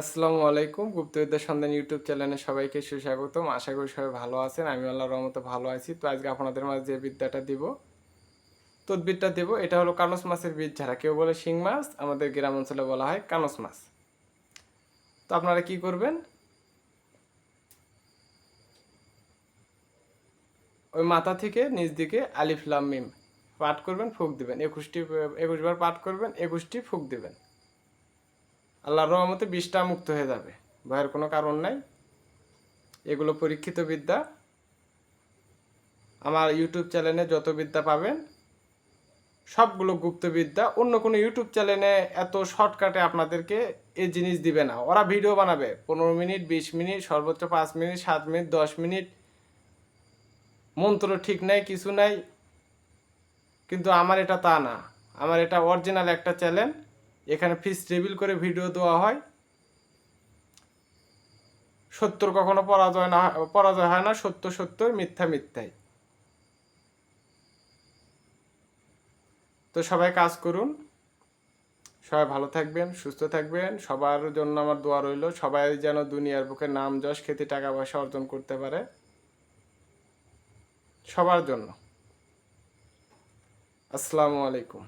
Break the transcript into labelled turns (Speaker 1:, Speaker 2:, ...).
Speaker 1: আসসালামু আলাইকুম। গুপ্তবিদ্যার সন্ধান ইউটিউব চ্যানেলে সবাইকে সুস্বাগতম। আশা করি সবাই ভালো আছেন। আমি আল্লাহর রহমতে ভালো আছি। তো আজকে আপনাদের মাঝে যে বিদ্যাটা দিব, তদ্বিরটা দেব, এটা হলো কানস মাছের বীজ ঝাড়া। কেউ বলে শিং মাছ, আমাদের গ্রাম অঞ্চলে বলা হয় কানস মাছ। তো আপনারা কি করবেন? ওই মাথা থেকে নিচ দিকে আলিফ লাম মিম পাঠ করবেন, ফুক দিবেন। একুশটি, একুশবার পাঠ করবেন, একুশটি ফুক দিবেন। আল্লাহর রহমতে বিষটা মুক্ত হয়ে যাবে। ভয়ের কোনো কারণ নাই। এগুলো পরীক্ষিত বিদ্যা। আমার ইউটিউব চ্যানেলে যত বিদ্যা পাবেন, সবগুলো গুপ্ত বিদ্যা। অন্য কোনো ইউটিউব চ্যানেলে এত শর্টকাটে আপনাদেরকে এই জিনিস দিবে না। ওরা ভিডিও বানাবে। পনেরো মিনিট, বিশ মিনিট, সর্বোচ্চ পাঁচ মিনিট, সাত মিনিট, দশ মিনিট। মন্ত্র ঠিক নাই, কিছু নাই। কিন্তু আমার এটা তা না। আমার এটা অরিজিনাল একটা চ্যানেল। এখানে ফিস রিভিল করে ভিডিও দেওয়া হয়। সত্যর কখনো পরাজয় না, পরাজয় হয় না, সত্য সত্য মিথ্যা মিথ্যাই। তো সবাই কাজ করুন। সবাই ভালো থাকবেন, সুস্থ থাকবেন। সবার জন্য আমার দোয়া রইল, সবাই যেন দুনিয়ার বুকে নাম, যশ খেতে টাকা পয়সা অর্জন করতে পারে। সবার জন্য। আসসালামু আলাইকুম।